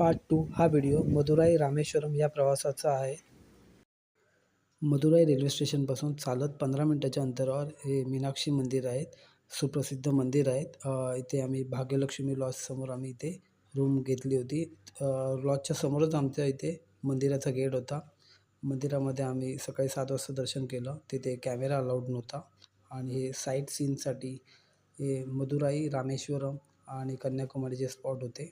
Part two हा video Madurai Rameswaram या प्रवासाचा आहे. मदुराई रेल्वे स्टेशनपासून चालत पंधरा मिनटाच्या अंतरावर हे मीनाक्षी मंदिर आहेत. सुप्रसिद्ध मंदिर आहेत. इथे आम्ही भाग्यलक्ष्मी लॉजसमोर आम्ही इथे रूम घेतली होती. लॉजच्या समोरच आमच्या इथे मंदिराचा गेट होता. मंदिरामध्ये आम्ही सकाळी सात वाजता दर्शन केलं. तिथे कॅमेरा अलाउड नव्हता. आणि हे साईट सीनसाठी हे मदुराई रामेश्वरम आणि कन्याकुमारीचे स्पॉट होते.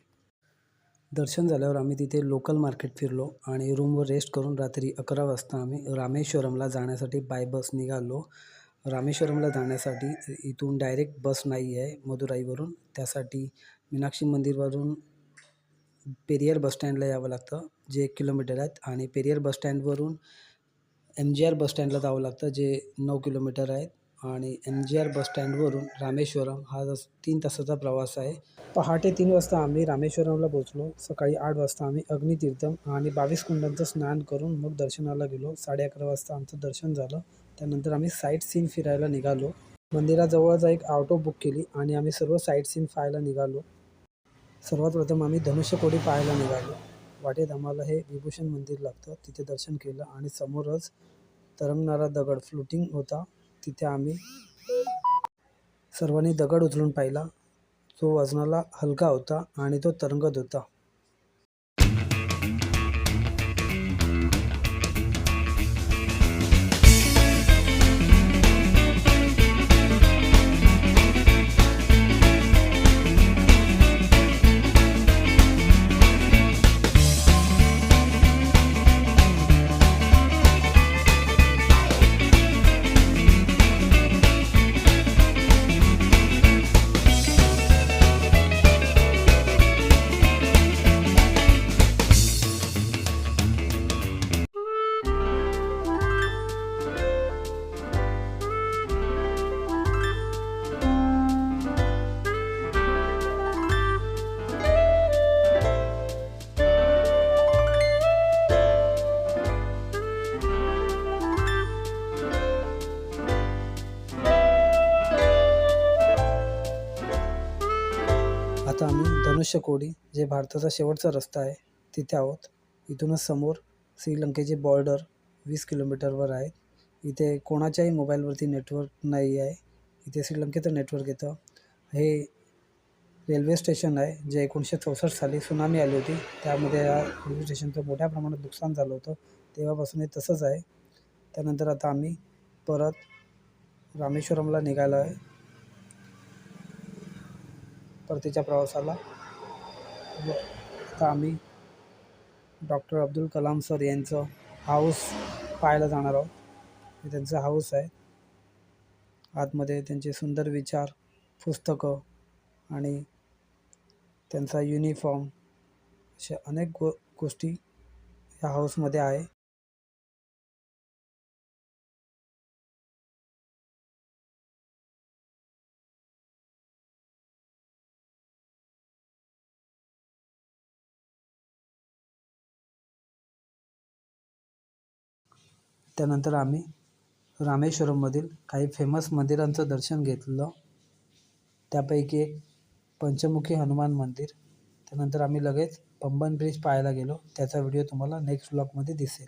दर्शन झाल्यावर आम्ही तिथे लोकल मार्केट फिरलो आणि रूमवर रेस्ट करून रात्री अकरा वाजता आम्ही रामेश्वरमला जाण्यासाठी बाय बस निघालो. रामेश्वरमला जाण्यासाठी इथून डायरेक्ट बस नाही आहे मदुराईवरून. त्यासाठी मीनाक्षी मंदिरवरून पेरियर बसस्टँडला यावं लागतं जे एक किलोमीटर आहेत. आणि पेरियर बसस्टँडवरून एम जी आर बसस्टँडला जावं लागतं जे नऊ किलोमीटर आहेत. आणि एम जी आर बसस्टँडवरून रामेश्वरम हा जस तीन तासाचा प्रवास आहे. पहाटे तीन वाजता आम्ही रामेश्वरमला पोचलो सकाळी आठ वाजता आम्ही अग्नितीर्थम आणि बावीस कुंडांचं स्नान करून मग दर्शनाला गेलो. साडे अकरा वाजता आमचं दर्शन झालं. त्यानंतर आम्ही साईट सीन फिरायला निघालो. मंदिराजवळच एक ऑटो बुक केली आणि आम्ही सर्व साईट सीन पाहायला निघालो. सर्वात प्रथम आम्ही धनुष्यकोडी पाहायला निघालो. वाटेत आम्हाला हे विभूषण मंदिर लागतं. तिथे दर्शन केलं आणि समोरच तरंगणारा दगड फ्लोटिंग होता. तिथे आम्ही सर्वांनी दगड उचलून पाहिला. तो वजनाला हलका होता आणि तो तरंगत होता. आता आम्ही धनुष्यकोडी जे भारताचा शेवटचा रस्ता आहे तिथे आहोत. इथूनच समोर श्रीलंकेचे बॉर्डर वीस किलोमीटरवर आहे इथे कोणाच्याही मोबाईलवरती नेटवर्क नाही आहे. इथे श्रीलंकेचं नेटवर्क येतं. हे रेल्वे स्टेशन आहे जे एकोणीसशे चौसष्ट साली सुनामी आली होती. त्यामध्ये या रेल्वे स्टेशनचं मोठ्या प्रमाणात नुकसान झालं होतं. तेव्हापासून हे तसंच आहे. त्यानंतर आता आम्ही परत रामेश्वरमला निघालो आहे. परतीच्या प्रवासाला. व आता आम्ही डॉक्टर अब्दुल कलाम सर यांचं हाऊस पाहायला जाणार आहोत. हे त्यांचं हाऊस आहे. आतमध्ये त्यांचे सुंदर विचार पुस्तकं आणि त्यांचा युनिफॉर्म अशा अनेक गो गोष्टी ह्या हाऊसमध्ये आहे. त्यानंतर आम्ही रामेश्वरममधील काही फेमस मंदिरांचं दर्शन घेतलं. त्यापैकी एक पंचमुखी हनुमान मंदिर. त्यानंतर आम्ही लगेच पंबन ब्रिज पाहायला गेलो. त्याचा व्हिडिओ तुम्हाला नेक्स्ट ब्लॉगमध्ये दिसेल.